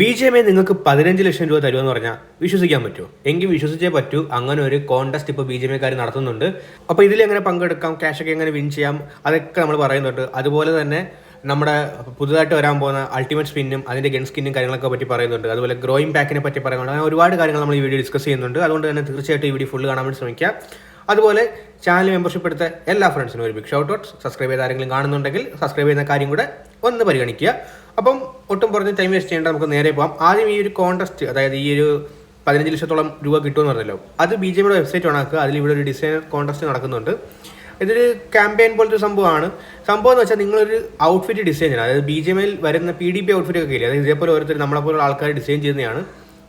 B J M നിങ്ങൾക്ക് പതിനഞ്ച് ലക്ഷം രൂപ തരുമെന്ന് പറഞ്ഞാൽ വിശ്വസിക്കാൻ പറ്റുമോ? എങ്കിൽ വിശ്വസിച്ചേ പറ്റൂ. അങ്ങനെ ഒരു കോൺടെസ്റ്റ് ഇപ്പോൾ ബി ജെ എക്കാർ നടത്തുന്നുണ്ട്. അപ്പോൾ ഇതിൽ എങ്ങനെ പങ്കെടുക്കാം? ക്യാഷൊക്കെ എങ്ങനെ വിൻ ചെയ്യാം? അതൊക്കെ നമ്മൾ പറയുന്നുണ്ട്. അതുപോലെ തന്നെ നമ്മുടെ പുതുതായിട്ട് വരാൻ പോകുന്ന അൾട്ടിമേറ്റ് സ്പിന്നും അതിന്റെ ഗൺ സ്കിന്നും കാര്യങ്ങളൊക്കെ പറ്റി പറയുന്നുണ്ട്. അതുപോലെ ഗ്രോയിങ് പാക്കിനെ പറ്റി പറയുന്നുണ്ട്. അങ്ങനെ ഒരുപാട് കാര്യങ്ങൾ നമ്മൾ ഈ വീഡിയോ ഡിസ്കസ് ചെയ്യുന്നുണ്ട്. അതുകൊണ്ട് തന്നെ തീർച്ചയായിട്ടും ഈ വീഡിയോ ഫുൾ കാണാൻ വേണ്ടി ശ്രമിക്കുക അതുപോലെ ചാനൽ മെമ്പർഷിപ്പ് എടുത്ത എല്ലാ ഫ്രണ്ട്സിനും ഒരു ബിഗ് ഷൗട്ട് ഔട്ട് സബ്സ്ക്രൈബ് ചെയ്ത ആരെങ്കിലും കാണുന്നുണ്ടെങ്കിൽ സബ്സ്ക്രൈബ് ചെയ്യുന്ന കാര്യം കൂടെ ഒന്ന് പരിഗണിക്കുക. അപ്പം ഒട്ടും പറഞ്ഞ് ടൈം വേസ്റ്റ് ചെയ്യേണ്ട നമുക്ക് നേരെ പോകാം ആദ്യം ഈ ഒരു കോൺടെസ്റ്റ് അതായത് ഈ ഒരു പതിനഞ്ച് ലക്ഷത്തോളം രൂപ കിട്ടുമെന്ന് പറഞ്ഞല്ലോ. അത് ബി ജെ പിയുടെ വെബ്സൈറ്റ് ഓണാക്കുക അതിൽ ഇവിടെ ഒരു ഡിസൈനർ കോൺടെസ്റ്റ് നടക്കുന്നുണ്ട്. ഇതൊരു ക്യാമ്പയിൻ പോലത്തെ ഒരു സംഭവമാണ്. സംഭവം എന്ന് വെച്ചാൽ നിങ്ങളൊരു ഔട്ട്ഫിറ്റ് ഡിസൈൻ ചെയ്യണം. അതായത് ബി ജെ എമ്മിൽ വരുന്ന പി ഡി പി ഔട്ട്ഫിറ്റ് ഒക്കെ ഇല്ലേ? അതായത് ഇതേപോലെ ഓരോരുത്തർ നമ്മളെ പോലുള്ള ആൾക്കാർ ഡിസൈൻ ചെയ്യുന്നതാണ്.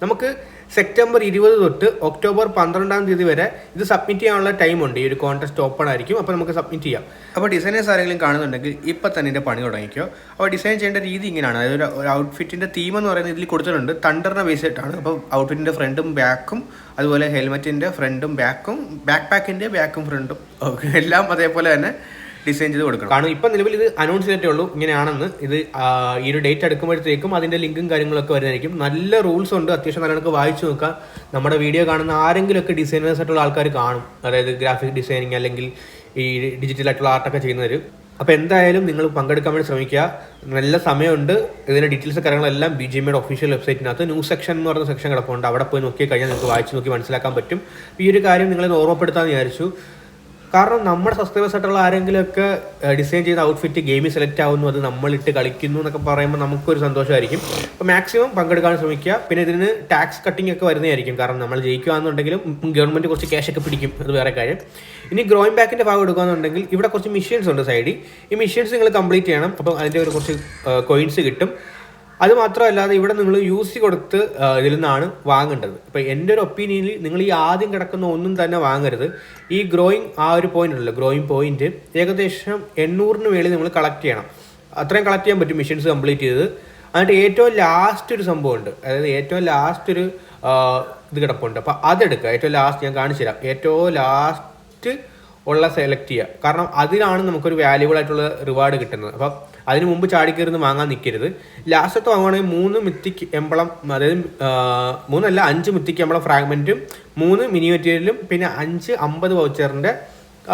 നമുക്ക് സെപ്റ്റംബർ ഇരുപത് തൊട്ട് ഒക്ടോബർ പന്ത്രണ്ടാം തീയതി വരെ ഇത് സബ്മിറ്റ് ചെയ്യാനുള്ള ടൈം ഉണ്ട്. ഈ ഒരു കോൺടെസ്റ്റ് ഓപ്പൺ ആയിരിക്കും. അപ്പോൾ നമുക്ക് സബ്മിറ്റ് ചെയ്യാം. അപ്പോൾ ഡിസൈനേഴ്സ് ആരെങ്കിലും കാണുന്നുണ്ടെങ്കിൽ ഇപ്പം തന്നെ ഇതിന്റെ പണി തുടങ്ങിക്കോ. അപ്പോൾ ഡിസൈൻ ചെയ്യേണ്ട രീതി ഇങ്ങനെയാണ്. അതായത് ഒരു- ഔട്ട്ഫിറ്റിന്റെ തീം എന്ന് പറയുന്നത് ഇതിൽ കൊടുത്തിട്ടുണ്ട്. തണ്ടറിനെ ബേസ് അപ്പോൾ ഔട്ട്ഫിറ്റിന്റെ ഫ്രണ്ടും ബാക്കും അതുപോലെ ഹെൽമെറ്റിന്റെ ഫ്രണ്ടും ബാക്കും ബാക്ക് പാക്കിന്റെ ബാക്കും ഫ്രണ്ടും ഓക്കെ എല്ലാം അതേപോലെ തന്നെ ഡിസൈൻ ചെയ്ത് കൊടുക്കണം. കാരണം ഇപ്പം നിലവിൽ ഇത് അനൗൺസ് ചെയ്തിട്ടേ ഉള്ളൂ. ഇങ്ങനെയാണെന്ന് ഇത് ഈ ഒരു ഡേറ്റ് എടുക്കുമ്പോഴത്തേക്കും അതിന്റെ ലിങ്കും കാര്യങ്ങളൊക്കെ വരുന്നതായിരിക്കും. നല്ല റൂൾസ് ഉണ്ട്. അത്യാവശ്യം നല്ല കണക്ക് വായിച്ചു നോക്കാം നമ്മുടെ വീഡിയോ കാണുന്ന ആരെങ്കിലുമൊക്കെ ഡിസൈനേഴ്സ് ആയിട്ടുള്ള ആൾക്കാർ കാണും. അതായത് ഗ്രാഫിക് ഡിസൈനിങ് അല്ലെങ്കിൽ ഈ ഡിജിറ്റൽ ആയിട്ടുള്ള ആർട്ടൊക്കെ ചെയ്യുന്നവർ അപ്പോൾ എന്തായാലും നിങ്ങൾ പങ്കെടുക്കാൻ വേണ്ടി ശ്രമിക്കുക. നല്ല സമയമുണ്ട്. ഇതിന്റെ ഡീറ്റെയിൽസ് കാര്യങ്ങളെല്ലാം ബി ജെ മിയുടെ ഒഫീഷ്യൽ വെബ്സൈറ്റിനകത്ത് ന്യൂസ് സെക്ഷൻ എന്ന് പറയുന്ന സെക്ഷൻ കിടപ്പുണ്ട്. അവിടെ പോയി നോക്കി കഴിഞ്ഞാൽ നിങ്ങൾക്ക് വായിച്ച് നോക്കി മനസ്സിലാക്കാൻ പറ്റും. ഈ ഒരു കാര്യം നിങ്ങളെ ഓർമ്മപ്പെടുത്താമെന്ന് വിചാരിച്ചു. കാരണം നമ്മുടെ സബ്സ്ക്രൈബേഴ്സ് ആയിട്ടുള്ള ആരെങ്കിലുമൊക്കെ ഡിസൈൻ ചെയ്ത ഔട്ട്ഫിറ്റ് ഗെയിമിൽ സെലക്ട് ആവുന്നു അത് നമ്മളിട്ട് കളിക്കുന്നു എന്നൊക്കെ പറയുമ്പോൾ നമുക്കൊരു സന്തോഷമായിരിക്കും. അപ്പോൾ മാക്സിമം പങ്കെടുക്കാൻ ശ്രമിക്കുക. പിന്നെ ഇതിന് ടാക്സ് കട്ടിംഗ് ഒക്കെ വരുന്നതായിരിക്കും. കാരണം നമ്മൾ ജയിക്കുകയാണെന്നുണ്ടെങ്കിലും ഗവൺമെന്റ് കുറച്ച് ക്യാഷ് ഒക്കെ പിടിക്കും. അത് വേറെ കാര്യം. ഇനി ഗ്രോയിങ് ബാക്കിന്റെ ഭാഗം എടുക്കുകയാണെന്നുണ്ടെങ്കിൽ ഇവിടെ കുറച്ച് മിഷീൻസ് ഉണ്ട് സൈഡിൽ ഈ മിഷീൻസ് നിങ്ങൾ കംപ്ലീറ്റ് ചെയ്യണം. അപ്പോൾ അതിന്റെ ഒരു കുറച്ച് കോയിൻസ് കിട്ടും. അത് മാത്രമല്ലാതെ ഇവിടെ നിങ്ങൾ യൂസ് കൊടുത്ത് ഇതിൽ നിന്നാണ് വാങ്ങേണ്ടത്. ഇപ്പം എന്റെ ഒരു ഒപ്പീനിയനിൽ നിങ്ങൾ ഈ ആദ്യം കിടക്കുന്ന ഒന്നും തന്നെ വാങ്ങരുത്. ഈ ഗ്രോയിങ് ആ ഒരു പോയിന്റ് ഉണ്ടല്ലോ ഗ്രോയിങ് പോയിന്റ് ഏകദേശം എണ്ണൂറിന് വേണ്ടി നിങ്ങൾ കളക്ട് ചെയ്യണം. അത്രയും കളക്ട് ചെയ്യാൻ പറ്റും മെഷീൻസ് കംപ്ലീറ്റ് ചെയ്ത്. എന്നിട്ട് ഏറ്റവും ലാസ്റ്റ് ഒരു സംഭവമുണ്ട് അതായത് ഏറ്റവും ലാസ്റ്റ് ഒരു ഇത് കിടപ്പുണ്ട്. അപ്പം അതെടുക്കുക. ഏറ്റവും ലാസ്റ്റ് ഞാൻ കാണിച്ചു തരാം ഏറ്റവും ലാസ്റ്റ് ഉള്ള സെലക്ട് ചെയ്യുക കാരണം അതിലാണ് നമുക്കൊരു വാല്യുബിൾ ആയിട്ടുള്ള റിവാർഡ് കിട്ടുന്നത്. അപ്പം അതിന് മുമ്പ് ചാടിക്കയറുന്ന് വാങ്ങാൻ നിൽക്കരുത് ലാസ്റ്റത്തെ വാങ്ങുകയാണെങ്കിൽ മൂന്ന് മിത്തിക്ക് എംബളം അതായത് മൂന്നല്ല അഞ്ച് മിത്തിക്ക് എംബളം ഫ്രാഗ്മെന്റും മൂന്ന് മിനി മെറ്റീരിയലും പിന്നെ അഞ്ച് അമ്പത് വൗച്ചറിന്റെ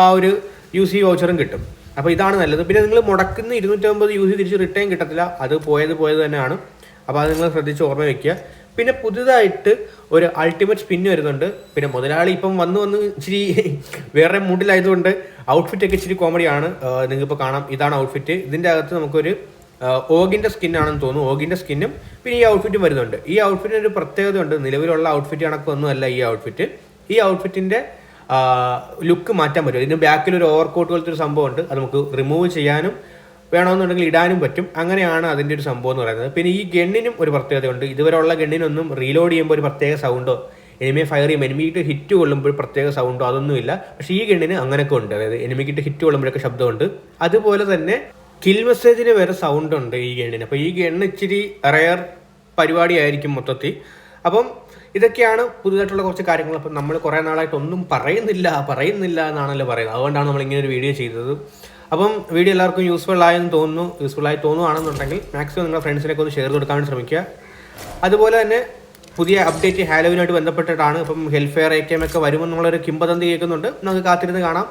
ആ ഒരു യു സി വൗച്ചറും കിട്ടും. അപ്പോൾ ഇതാണ് നല്ലത്. പിന്നെ നിങ്ങൾ മുടക്കുന്ന ഇരുന്നൂറ്റമ്പത് യു സി തിരിച്ച് റിട്ടേൺ കിട്ടത്തില്ല. അത് പോയത് പോയത് തന്നെയാണ്. അപ്പോൾ അത് നിങ്ങൾ ശ്രദ്ധിച്ച് ഓർമ്മ വെക്കുക. പിന്നെ പുതുതായിട്ട് ഒരു അൾട്ടിമേറ്റ് സ്പിന്ന് വരുന്നുണ്ട്. പിന്നെ മുതലാളി ഇപ്പം വന്ന് വന്ന് ഇച്ചിരി വേറെ മൂഡിലായതുകൊണ്ട് ഔട്ട്ഫിറ്റ് ഒക്കെ ഇച്ചിരി കോമഡിയാണ് നിങ്ങൾ ഇപ്പോൾ കാണാം. ഇതാണ് ഔട്ട്ഫിറ്റ് ഇതിന്റെ അകത്ത് നമുക്കൊരു ഓഗിന്റെ സ്കിന്നാണെന്ന് തോന്നുന്നു. ഓഗിന്റെ സ്കിന്നും പിന്നെ ഈ ഔട്ട്ഫിറ്റും വരുന്നുണ്ട്. ഈ ഔട്ട്ഫിറ്റിന് ഒരു പ്രത്യേകത ഉണ്ട് നിലവിലുള്ള ഔട്ട്ഫിറ്റ് കണക്കൊന്നുമല്ല ഈ ഔട്ട്ഫിറ്റ് ഈ ഔട്ട്ഫിറ്റിന്റെ ലുക്ക് മാറ്റാൻ പറ്റും. ഇതിന് ബാക്കിൽ ഒരു ഓവർ കോട്ട് പോലത്തെ ഒരു സംഭവമുണ്ട്. അത് നമുക്ക് റിമൂവ് ചെയ്യാനും വേണമെന്നുണ്ടെങ്കിൽ ഇടാനും പറ്റും. അങ്ങനെയാണ് അതിന്റെ ഒരു സംഭവം എന്ന് പറയുന്നത്. പിന്നെ ഈ ഗണ്ണിനും ഒരു പ്രത്യേകതയുണ്ട്. ഇതുവരെയുള്ള ഗണ്ണിനൊന്നും റീലോഡ് ചെയ്യുമ്പോൾ ഒരു പ്രത്യേക സൗണ്ടോ എനിമിയെ ഫയർ ചെയ്യുമ്പോൾ എനിമിക്കിട്ട് ഹിറ്റ് കൊള്ളുമ്പോൾ പ്രത്യേക സൗണ്ടോ അതൊന്നുമില്ല. പക്ഷെ ഈ ഗണ്ണിന് അങ്ങനെയൊക്കെ ഉണ്ട്. അതായത് എനിമിക്കിട്ട് ഹിറ്റ് കൊള്ളുമ്പോഴൊക്കെ ശബ്ദമുണ്ട്. അതുപോലെ തന്നെ കിൽ മെസ്സേജിന് വരെ സൗണ്ട് ഉണ്ട് ഈ ഗണ്ണിന്. അപ്പോൾ ഈ ഗണ്ണ് ഇച്ചിരി റയർ പരിപാടിയായിരിക്കും മൊത്തത്തിൽ. അപ്പം ഇതൊക്കെയാണ് പുതുതായിട്ടുള്ള കുറച്ച് കാര്യങ്ങൾ. അപ്പം നമ്മൾ കുറേ നാളായിട്ട് ഒന്നും പറയുന്നില്ല പറയുന്നില്ല എന്നാണല്ലോ പറയുന്നത്. അതുകൊണ്ടാണ് നമ്മൾ ഇങ്ങനെ ഒരു വീഡിയോ ചെയ്തത്. അപ്പം വീഡിയോ എല്ലാവർക്കും യൂസ്ഫുൾ ആയെന്ന് തോന്നുന്നു യൂസ്ഫുൾ ആയി തോന്നുകയാണെന്നുണ്ടെങ്കിൽ മാക്സിമം നിങ്ങളുടെ ഫ്രണ്ട്സിനൊക്കെ ഒന്ന് ഷെയർ കൊടുക്കാൻ ശ്രമിക്കുക. അതുപോലെ തന്നെ പുതിയ അപ്ഡേറ്റ് ഹാലോവിനായിട്ട് ബന്ധപ്പെട്ടിട്ടാണ് അപ്പം ഹെൽത്ത് ഫെയർ ഐ ഒക്കെ വരുമെന്നുള്ളൊരു കിംബദന്തി കേൾക്കുന്നുണ്ട്. നമുക്ക് കാത്തിരുന്ന് കാണാം.